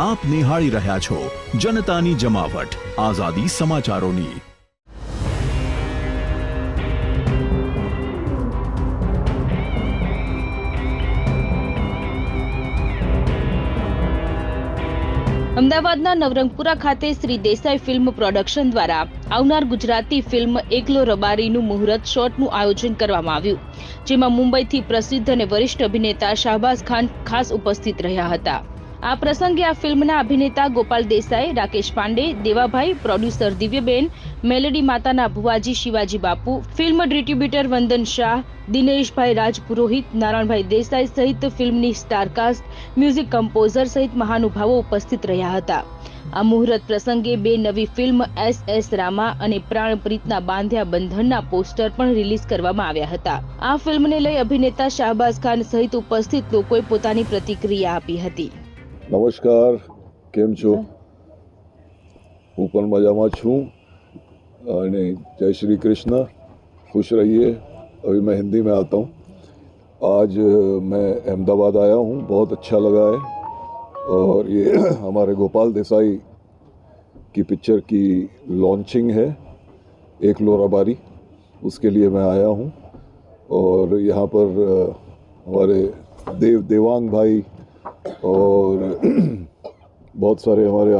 આપ નિહાળી રહ્યા છો જનતાની જમાવટ. આઝાદી સમાચારોની. અમદાવાદના નવરંગપુરા ખાતે શ્રી દેસાઈ ફિલ્મ પ્રોડક્શન દ્વારા આવનાર ગુજરાતી ફિલ્મ એકલો રબારીનું મુહૂર્ત શોટનું આયોજન કરવામાં આવ્યું, જેમાં મુંબઈથી પ્રસિદ્ધ અને વરિષ્ઠ અભિનેતા શાહબાઝ ખાન ખાસ ઉપસ્થિત રહ્યા હતા. આ પ્રસંગે આ ફિલ્મના અભિનેતા ગોપાલ દેસાઈ, રાકેશ પાંડે, દેવાભાઈ, પ્રોડ્યુસર દિવ્યબેન, મેલેડી માતાના ભુવાજી શિવાજી બાપુ, ફિલ્મ ડિસ્ટ્રીબ્યુટર વંદન શાહ, દિનેશભાઈ રાજપુરોહિત, નારાયણભાઈ દેસાઈ સહિત ફિલ્મની સ્ટારકાસ્ટ, મ્યુઝિક કમ્પોઝર સહિત મહાનુભાવો ઉપસ્થિત રહ્યા હતા. આ મુહૂર્ત પ્રસંગે બે નવી ફિલ્મ એસ એસ રામા અને પ્રાણપ્રીતના બાંધ્યા બંધનના પોસ્ટર પણ રિલીઝ કરવામાં આવ્યા હતા. આ ફિલ્મને લઈ અભિનેતા શાહબાઝ ખાન સહિત ઉપસ્થિત લોકોએ પોતાની પ્રતિક્રિયા આપી હતી. નમસ્કાર કેમ છો હું પણ મજામાં છું અને जय श्री कृष्ण खुश रहिए अभी मैं हिंदी में आता हूँ आज मैं अहमदाबाद आया हूँ बहुत अच्छा लगा है और ये हमारे गोपाल देसाई की पिक्चर की लॉन्चिंग है एक लोरा बारी उसके लिए मैं आया हूँ और यहाँ पर अ, हमारे देव देवांग भाई और बहुत सारे हमारे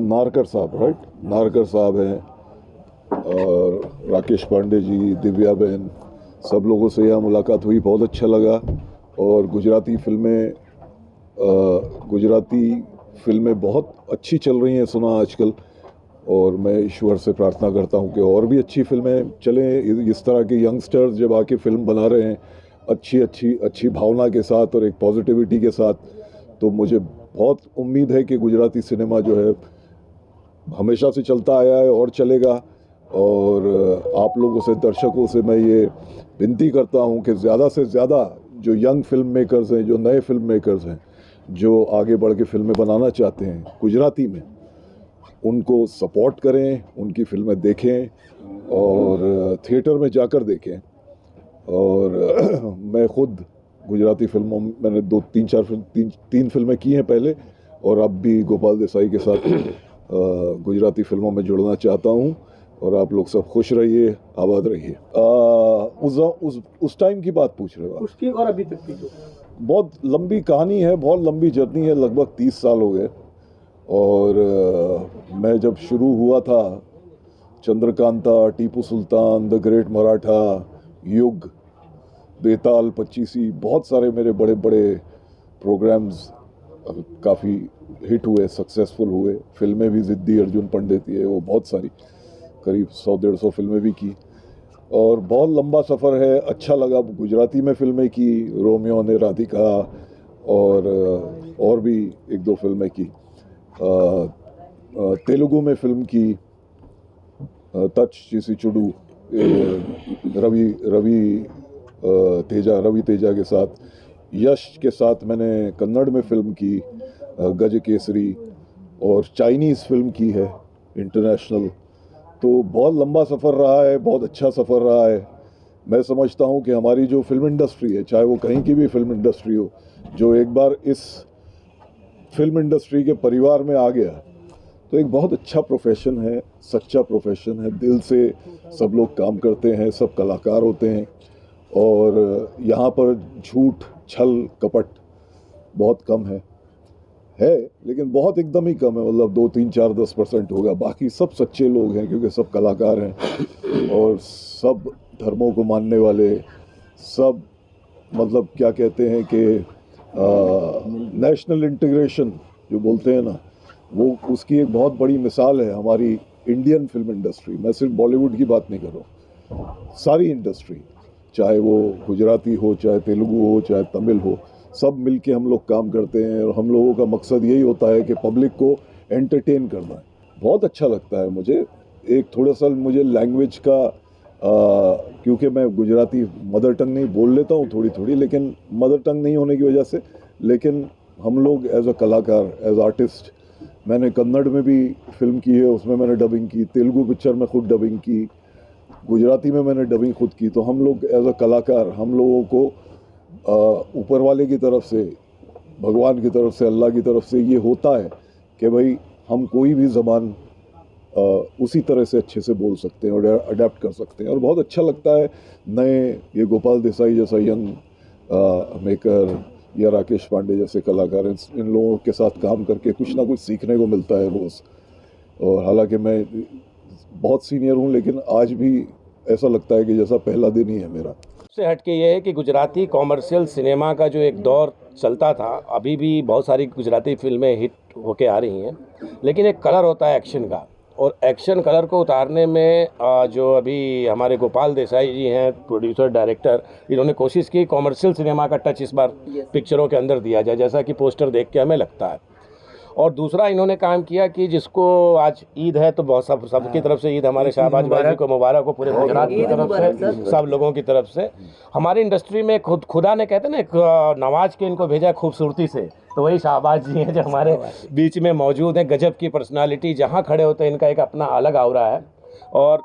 नारकर साहब राइट नारकर साहब हैं और राकेश पांडे जी, दिव्या बहन, सब लोगों से यहाँ मुलाकात हुई, बहुत अच्छा लगा। और गुजराती फ़िल्में गुजराती फ़िल्में बहुत अच्छी चल रही हैं, सुना आजकल। और मैं ईश्वर से प्रार्थना करता हूँ कि और भी अच्छी फ़िल्में चलें। इस तरह के यंगस्टर्स जब आके फ़िल्म बना रहे हैं अच्छी अच्छी अच्छी भावना के साथ और एक पॉजिटिविटी के साथ। तो मुझे बहुत उम्मीद है कि गुजराती सिनेमा जो है, हमेशा से चलता आया है और चलेगा। और आप लोगों से, दर्शकों से मैं ये विनती करता हूँ कि ज़्यादा से ज़्यादा जो यंग फ़िल्म मेकर्स हैं, जो नए फ़िल्म मेकर्स हैं, जो आगे बढ़ के फ़िल्में बनाना चाहते हैं, गुजराती में, उनको सपोर्ट करें, उनकी फ़िल्में देखें और थिएटर में जाकर देखें। और मैं खुद गुजराती फ़िल्मों में मैंने दो तीन चार फ़िल्म तीन तीन फ़िल्में की हैं पहले और अब भी गोपाल देसाई के साथ गुजराती फ़िल्मों में जुड़ना चाहता हूँ और आप लोग सब खुश रहिए आबाद रहिए। उस उस उस टाइम की बात पूछ रहे हो उसकी और अभी तक की जो। बहुत लंबी कहानी है बहुत लंबी जर्नी है लगभग तीस साल हो गए। और अ, मैं जब शुरू हुआ था चंद्रकांता टीपू सुल्तान द ग्रेट मराठा युग बेताल, पच्चीसी, बहुत सारे मेरे बड़े बड़े प्रोग्राम्स काफ़ी हिट हुए सक्सेसफुल हुए। फ़िल्में भी ज़िद्दी अर्जुन पंडित, ये वो बहुत सारी, करीब सौ, डेढ़ सौ फ़िल्में भी की। और बहुत लंबा सफ़र है अच्छा लगा, गुजराती में फ़िल्में की, रोमियो ने, राधिका, और और भी एक दो फ़िल्में की। तेलुगु में फ़िल्म की तच चीसी चुडू रवि रवि तेजा, रवि तेजा के साथ, यश के साथ मैंने कन्नड़ में फ़िल्म की गज केसरी और चाइनीज़ फ़िल्म की है, इंटरनेशनल। तो बहुत लंबा सफ़र रहा है, बहुत अच्छा सफ़र रहा है। मैं समझता हूँ कि हमारी जो फ़िल्म इंडस्ट्री है, चाहे वो कहीं की भी फ़िल्म इंडस्ट्री हो, जो एक बार इस फ़िल्म इंडस्ट्री के परिवार में आ गया तो एक बहुत अच्छा प्रोफेशन है, सच्चा प्रोफेशन है। दिल से सब लोग काम करते हैं, सब कलाकार होते हैं। और यहाँ पर झूठ, छल, कपट बहुत कम है। है, लेकिन बहुत एकदम ही कम है मतलब दो, तीन, चार, दस परसेंट होगा बाकी सब सच्चे लोग हैं, क्योंकि सब कलाकार हैं और सब धर्मों को मानने वाले, सब मतलब क्या कहते हैं कि नेशनल इंटीग्रेशन जो बोलते हैं ना, वो उसकी एक बहुत बड़ी मिसाल है हमारी इंडियन फ़िल्म इंडस्ट्री मैं सिर्फ़ बॉलीवुड की बात नहीं कर रहा सारी इंडस्ट्री चाहे वो गुजराती हो, चाहे तेलुगु हो, चाहे तमिल हो, सब मिल के हम लोग काम करते हैं और हम लोगों का मकसद यही होता है कि पब्लिक को एंटरटेन करना है। बहुत अच्छा लगता है मुझे। एक थोड़ा सा मुझे लैंग्वेज का क्योंकि मैं गुजराती मदर टंग नहीं बोल लेता हूँ थोड़ी थोड़ी लेकिन मदर टंग नहीं होने की वजह से, लेकिन हम लोग एज अ कलाकार एज आर्टिस्ट मैंने कन्नड़ में भी फ़िल्म की है, उसमें मैंने डबिंग की, तेलुगु पिक्चर में खुद डबिंग की गुजराती में मैंने डबिंग खुद की तो हम लोग एज अ कलाकार, हम लोगों को ऊपर वाले की तरफ़ से, भगवान की तरफ़ से, अल्लाह की तरफ़ से ये होता है कि भाई हम कोई भी ज़बान उसी तरह से अच्छे से बोल सकते हैं और अडेप्ट कर सकते हैं। और बहुत अच्छा लगता है, नए, ये गोपाल देसाई जैसा यंग मेकर या राकेश पांडे जैसे कलाकार इन इन लोगों के साथ काम करके कुछ ना कुछ सीखने को मिलता है रोज़ और हालाँकि मैं बहुत सीनियर हूँ लेकिन आज भी ऐसा लगता है कि जैसा पहला दिन ही है मेरा। से हट के ये है कि गुजराती कॉमर्शियल सिनेमा का जो एक दौर चलता था अभी भी बहुत सारी गुजराती फ़िल्में हिट होके आ रही हैं लेकिन एक कलर होता है एक्शन का। और एक्शन कलर को उतारने में जो अभी हमारे गोपाल देसाई जी हैं प्रोड्यूसर डायरेक्टर इन्होंने कोशिश की कॉमर्शियल सिनेमा का टच इस बार पिक्चरों के अंदर दिया जाए जैसा कि पोस्टर देख के हमें लगता है। और दूसरा इन्होंने काम किया कि जिसको आज ईद है तो बहुत सब सबकी तरफ़ से ईद हमारे शहबाज भाई को मुबारक हो पूरे गुजरात की तरफ़ से सब लोगों की तरफ़ से। हमारी इंडस्ट्री में खुद खुदा ने कहते ना एक नवाज़ के इनको भेजा है खूबसूरती से। तो वही शाहबाज जी हैं जो हमारे बीच में मौजूद हैं गजब की पर्सनालिटी जहाँ खड़े होते हैं इनका एक अपना अलग आवरा है। और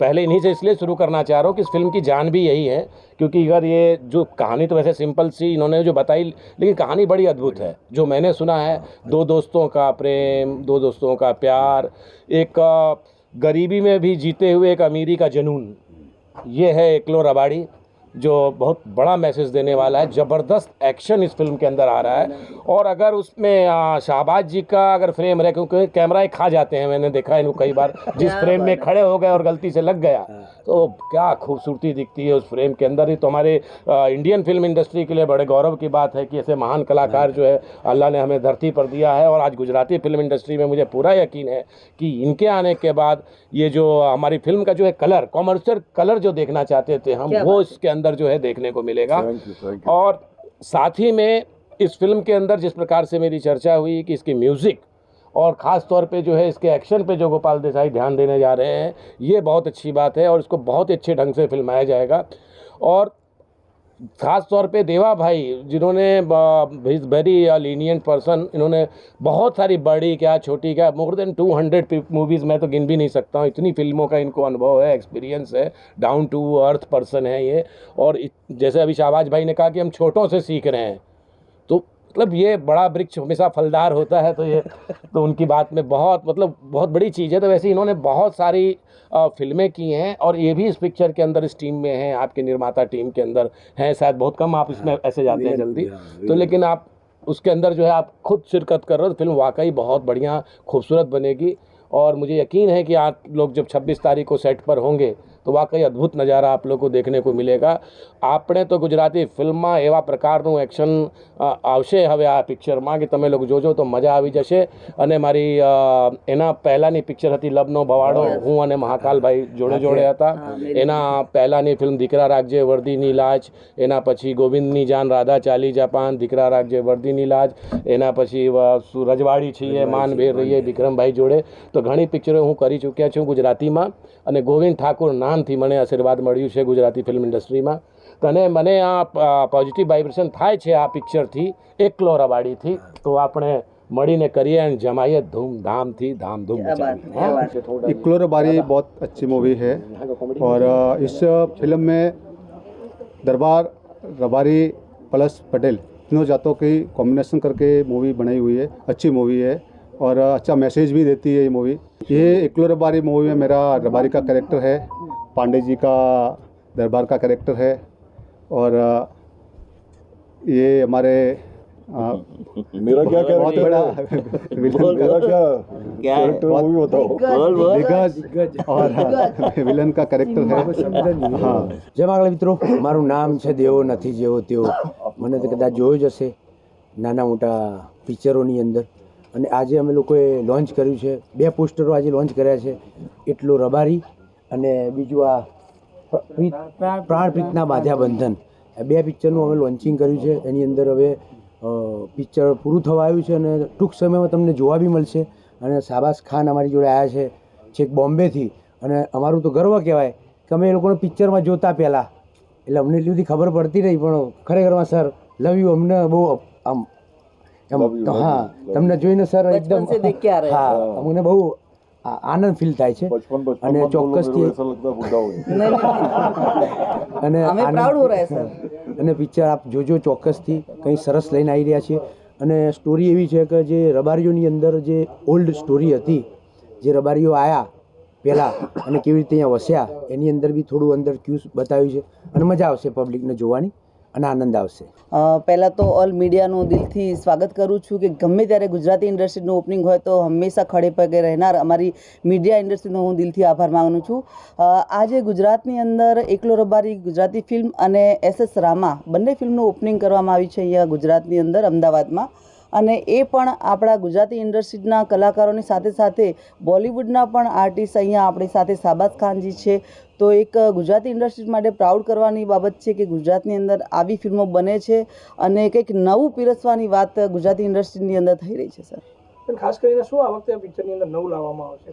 पहले इन्हीं से इसलिए शुरू करना चाह रहा हूँ कि इस फ़िल्म की जान भी यही है, क्योंकि अगर ये जो कहानी तो वैसे सिंपल सी इन्होंने जो बताई, लेकिन कहानी बड़ी अद्भुत है, जो मैंने सुना है, दो दोस्तों का प्रेम, दो दोस्तों का प्यार, एक गरीबी में भी जीते हुए एक अमीरी का जुनून, ये है एकलो रबाड़ी। जो बहुत बड़ा मैसेज देने वाला है ज़बरदस्त एक्शन इस फ़िल्म के अंदर आ रहा है। और अगर उसमें शाहबाज जी का अगर फ्रेम रहे क्योंकि कैमरा ही खा जाते हैं मैंने देखा है इनको कई बार जिस फ्रेम में खड़े हो गए और गलती से लग गया। तो क्या खूबसूरती दिखती है उस फ्रेम के अंदर? ही तो हमारे इंडियन फ़िल्म इंडस्ट्री के लिए बड़े गौरव की बात है कि ऐसे महान कलाकार जो है अल्लाह ने हमें धरती पर दिया है और आज गुजराती फ़िल्म इंडस्ट्री में मुझे पूरा यकीन है कि इनके आने के बाद ये जो हमारी फ़िल्म का जो है कलर कॉमर्शियल कलर जो देखना चाहते थे हम वो इसके अंदर जो है देखने को मिलेगा। और साथ ही में इस फ़िल्म के अंदर जिस प्रकार से मेरी चर्चा हुई कि इसकी म्यूज़िक और ख़ास तौर पे जो है इसके एक्शन पे जो गोपाल देसाई ध्यान देने जा रहे हैं, ये बहुत अच्छी बात है और इसको बहुत ही अच्छे ढंग से फिल्माया जाएगा। और ख़ास तौर पे देवा भाई, जिन्होंने इज़ वेरी लीनियंट पर्सन इन्होंने बहुत सारी बड़ी क्या, छोटी क्या more than two hundred movies मैं तो गिन भी नहीं सकता हूँ। इतनी फ़िल्मों का इनको अनुभव है एक्सपीरियंस है डाउन टू अर्थ पर्सन है ये। और जैसे अभी शाहबाज भाई ने कहा कि हम छोटों से सीख रहे हैं। मतलब ये बड़ा वृक्ष हमेशा फलदार होता है तो ये तो उनकी बात में बहुत मतलब बहुत बड़ी चीज़ है। तो वैसे इन्होंने बहुत सारी फ़िल्में की हैं और ये भी इस पिक्चर के अंदर इस टीम में हैं आपके निर्माता टीम के अंदर हैं शायद बहुत कम आप इसमें ऐसे जाते हैं जल्दी। तो लेकिन आप उसके अंदर जो है आप खुद शिरकत कर रहे हो तो फ़िल्म वाकई बहुत बढ़िया खूबसूरत बनेगी। और मुझे यकीन है कि आप लोग जब 26 तारीख को सेट पर होंगे તો વાકઈ અદ્ભુત નજારા આપ લોકો દેખને કો મિલેગા. આપણે તો ગુજરાતી ફિલ્મમાં એવા પ્રકારનું એક્શન આવશે હવે આ પિક્ચરમાં કે તમે લોકો જોજો તો મજા આવી જશે. અને મારી એના પહેલાંની પિક્ચર હતી લબનો ભવાડો. હું અને મહાકાલભાઈ જોડે જોડે હતા. એના પહેલાંની ફિલ્મ દીકરા રાખજે વર્દીની લાજ. એના પછી ગોવિંદની જાન રાધા ચાલી જાપાન દીકરા રાખજે વર્દીની લાજ. એના પછી રજવાડી છીએ માન ભેર રહીએ વિક્રમભાઈ જોડે. તો ઘણી પિક્ચરો હું કરી ચૂક્યા છું ગુજરાતીમાં. અને ગોવિંદ ઠાકુર નામથી મને આશીર્વાદ મળ્યું છે ગુજરાતી ફિલ્મ ઇન્ડસ્ટ્રીમાં તો અને મને આ પોઝિટિવ વાઇબ્રેશન થાય છે આ પિક્ચરથી એકલો રવાડીથી તો આપણે મળીને કરીએ અને જમાઈએ ધૂમધામથી ધામધૂમ મચાવીએ. હા? इक्लोर बारी बहुत अच्छी मूवी है और अ, इस फिल्म में दरबार रबारी प्लस पटेल तीनों जातों की कॉम्बिनेशन करके मूवी बनाई हुई है अच्छी मूवी है और अ, अच्छा मैसेज भी देती है ये मूवी ये इक्लो रबारी मूवी में मेरा रबारी का कैरेक्टर है पांडे जी का दरबार का कैरेक्टर है और अ, ये हमारे अ, मेरा क्या बहुत कैरेक्टर बड़ा है विलन मेरा का क्या कैरेक्टर है वो भी बताओ दिग्गज और विलन का कैरेक्टर है हाँ જય માંગલા મિત્રો મારું નામ છે દેવો નથી જેવો તેવો મને તો કદાચ જોયું જ હશે નાના મોટા પિક્ચરોની અંદર અને આજે અમે લોકોએ લોન્ચ કર્યું છે બે પોસ્ટરો આજે લોન્ચ કર્યા છે એટલો રબારી અને બીજું આ પ્રાણ પ્રીતના બાધ્યા બંધન બે પિક્ચરનું અમે લોન્ચિંગ કર્યું છે. એની અંદર હવે પિક્ચર પૂરું થવા આવ્યું છે અને ટૂંક સમયમાં તમને જોવા બી મળશે. અને શાબાશ ખાન અમારી જોડે આવ્યા છે છેક બોમ્બેથી. અને અમારું તો ગર્વ કહેવાય કે અમે એ લોકોને પિક્ચરમાં જોતા પહેલાં. એટલે અમને એટલી બધી ખબર પડતી નહીં પણ ખરેખરમાં સર લવ યુ અમને બહુ આમ હા તમને જોઈને સર એકદમ હા અમને બહુ આનંદ ફીલ થાય છે. અને ચોક્કસથી અને અને પિક્ચર આપ જોજો ચોક્કસથી. કંઈ સરસ લઈને આવી રહ્યા છીએ. અને સ્ટોરી એવી છે કે જે રબારીઓની અંદર જે ઓલ્ડ સ્ટોરી હતી જે રબારીઓ આવ્યા પહેલાં અને કેવી રીતે અહીંયા વસ્યા એની અંદર બી થોડું અંદર ક્યુઝ બતાવ્યું છે. અને મજા આવશે પબ્લિકને જોવાની. અને આનંદ આવશે. પહેલાં તો ઓલ મીડિયાનું દિલથી સ્વાગત કરું છું કે ગમે ત્યારે ગુજરાતી ઇન્ડસ્ટ્રીનું ઓપનિંગ હોય તો હંમેશા ખડે પગે રહેનાર અમારી મીડિયા ઇન્ડસ્ટ્રીનો હું દિલથી આભાર માનું છું. આજે ગુજરાતની અંદર એકલો રબારી ગુજરાતી ફિલ્મ અને એસ એસ રામા બંને ફિલ્મનું ઓપનિંગ કરવામાં આવી છે અહીંયા ગુજરાતની અંદર અમદાવાદમાં. અને એ પણ આપણા ગુજરાતી ઇન્ડસ્ટ્રીના કલાકારોની સાથે સાથે બોલિવૂડના પણ આર્ટિસ્ટ અહીંયા આપણી સાથે શાબાઝ ખાનજી છે. તો એક ગુજરાતી ઇન્ડસ્ટ્રી માટે પ્રાઉડ કરવાની બાબત છે કે ગુજરાતની અંદર આવી ફિલ્મો બને છે અને કંઈક નવું પીરસવાની વાત ગુજરાતી ઇન્ડસ્ટ્રીની અંદર થઈ રહી છે સર. ખાસ કરીને શું આ વખતે પિક્ચરની અંદર નવું લાવવામાં આવશે?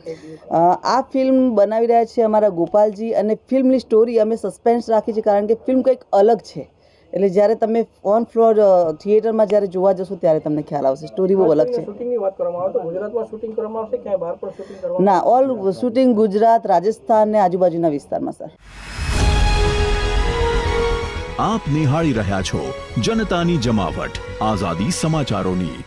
આ ફિલ્મ બનાવી રહ્યા છે અમારા ગોપાલજી અને ફિલ્મની સ્ટોરી અમે સસ્પેન્સ રાખી છે કારણ કે ફિલ્મ કંઈક અલગ છે. એટલે જ્યારે તમે ઓન ફ્લોર થિયેટરમાં જ્યારે જોવા જશો ત્યારે તમને ખ્યાલ આવશે. સ્ટોરી બહુ અલગ છે. શૂટિંગની વાત કરવામાં આવે તો ગુજરાતમાં શૂટિંગ કરવામાં આવશે ક્યાંય બહાર પણ શૂટિંગ કરવામાં ના ઓલ શૂટિંગ ગુજરાત રાજસ્થાન ને આજુબાજુના વિસ્તારમાં સર. આપ નિહાળી રહ્યા છો જનતાની જમાવટ. આઝાદી સમાચારોની